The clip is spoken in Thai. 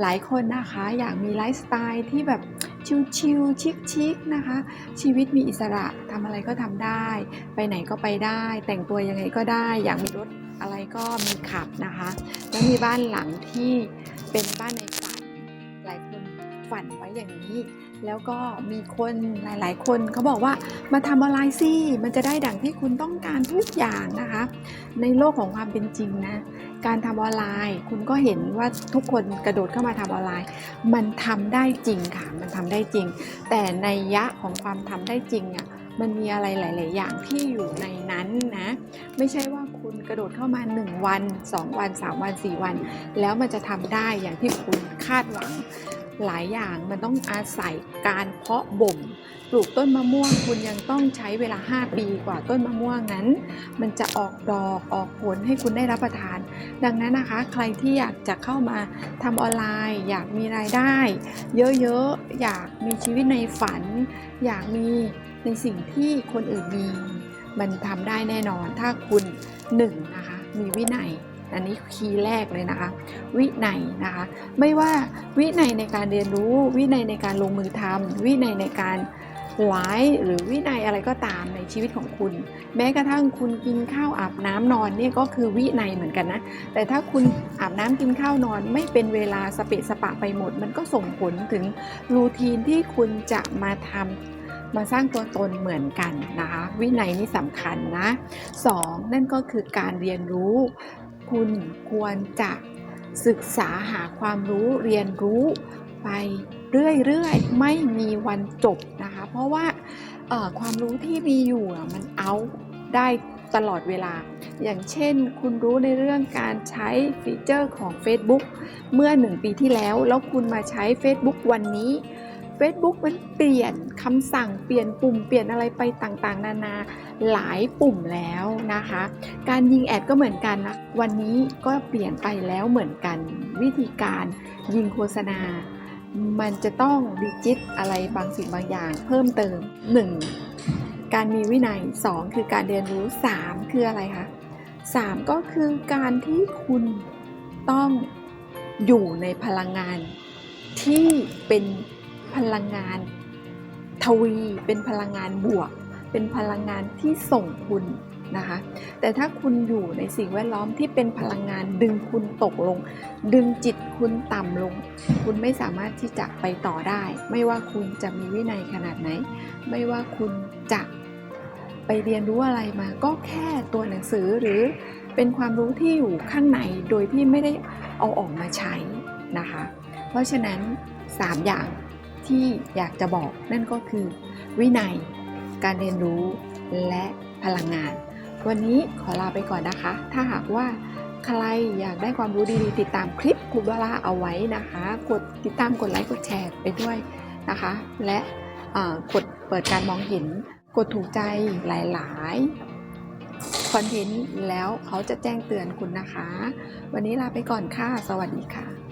หลายคนนะคะอยากมีไลฟ์สไตล์ที่แบบชิลๆชิคๆนะคะ ชีวิตมีอิสระทำอะไรก็ทำได้ ไปไหนก็ไปได้ แต่งตัวยังไงก็ได้ อยากมีรถอะไรก็มีขับนะคะ แล้วมีบ้านหลังที่เป็นบ้านในฝันหลายคน ฝันไว้อย่างนี้ แล้วก็มีคนหลาย ๆ คนเขาบอกว่ามาทำออนไลน์สิมันจะได้ดังที่คุณต้องการทุกอย่างนะคะ ในโลกของความเป็นจริงนะการทำออนไลน์ คุณก็เห็นว่าทุกคนกระโดดเข้ามาทำออนไลน์ มันทำได้จริงค่ะ มันทำได้จริง แต่ในยยะของความทำได้จริงอะมันมีอะไรหลาย ๆ อย่างที่อยู่ในนั้นนะ ไม่ใช่ว่าคุณกระโดดเข้ามา 1 วัน 2 วัน 3 วัน 4 วัน แล้วมันจะทำได้อย่างที่คุณคาดหวัง หลายอย่างมันต้องอาศัยการเพาะบ่ม ปลูกต้นมะม่วงคุณยังต้องใช้เวลา 5 ปีกว่าต้นมะม่วงนั้น มันจะออกดอกออกผลให้คุณได้รับประทาน ดังนั้นนะคะ ใครที่อยากจะเข้ามาทำออนไลน์ อยากมีรายได้ เยอะๆ อยากมีชีวิตในฝัน อยากมีในสิ่งที่คนอื่นมี มันทำได้แน่นอนถ้าคุณหนึ่งนะคะมีวินัยอันนี้คีย์แรกเลยนะคะ วินัยนะคะ ไม่ว่าวินัยในการเรียนรู้ วินัยในการลงมือทำวินัยในการไลฟ์หรือวินัยอะไรก็ตามในชีวิตของคุณ แม้กระทั่งคุณกินข้าวอาบน้ำนอนเนี่ยก็คือวินัยเหมือนกันนะ แต่ถ้าคุณอาบน้ำกินข้าวนอนไม่เป็นเวลาสเปะสปะไปหมด มันก็ส่งผลถึงรูทีนที่คุณจะมาทำมาสร้างตัวตนเหมือนกันนะคะ วินัยนี่สำคัญนะสองนั่นก็คือการเรียนรู้ คุณควรจะ ศึกษาหาความรู้เรียนรู้ไปเรื่อยๆ ไม่มีวันจบนะคะ เพราะว่าความรู้ที่มีอยู่มันเอาได้ตลอดเวลา อย่างเช่นคุณรู้ในเรื่องการใช้ฟีเจอร์ของ Facebook เมื่อ 1 ปีที่แล้ว แล้วคุณมาใช้ Facebook วันนี้ Facebook มันเปลี่ยนคำสั่งเปลี่ยนปุ่มเปลี่ยนอะไรไปต่างๆ นานาหลายปุ่มแล้วนะคะ การยิงแอดก็เหมือนกันนะวันนี้ก็เปลี่ยนไปแล้วเหมือนกัน วิธีการยิงโฆษณา มันจะต้องดิจิตอะไรบางสิ่งบางอย่าง เพิ่มเติม 1. การมีวินัย 2 คือการเรียนรู้ 3 คืออะไรคะ 3 ก็คือการที่คุณต้องอยู่ในพลังงานที่เป็น พลังงานทวี เป็นพลังงานบวก เป็นพลังงานที่ส่งคุณนะคะ แต่ถ้าคุณอยู่ในสิ่งแวดล้อมที่เป็นพลังงานดึงคุณตกลง ดึงจิตคุณต่ำลง คุณไม่สามารถที่จะไปต่อได้ ไม่ว่าคุณจะมีวินัยขนาดไหน ไม่ว่าคุณจะไปเรียนรู้อะไรมา ก็แค่ตัวหนังสือหรือเป็นความรู้ที่อยู่ข้างในโดยที่ไม่ได้เอาออกมาใช้นะคะ เพราะฉะนั้น 3 อย่าง ที่อยากจะบอกนั่นก็คือ วินัย การเรียนรู้และพลังงาน วันนี้ขอลาไปก่อนนะคะ ถ้าหากว่าใครอยากได้ความรู้ดีๆ ติดตามคลิปคุณวราเอาไว้นะคะ กดติดตามกดไลค์กดแชร์ไปด้วยนะคะ และกดเปิดการมองเห็น กดถูกใจหลายๆคอนเทนต์แล้วเขาจะแจ้งเตือนคุณนะคะ วันนี้ลาไปก่อนค่ะ สวัสดีค่ะ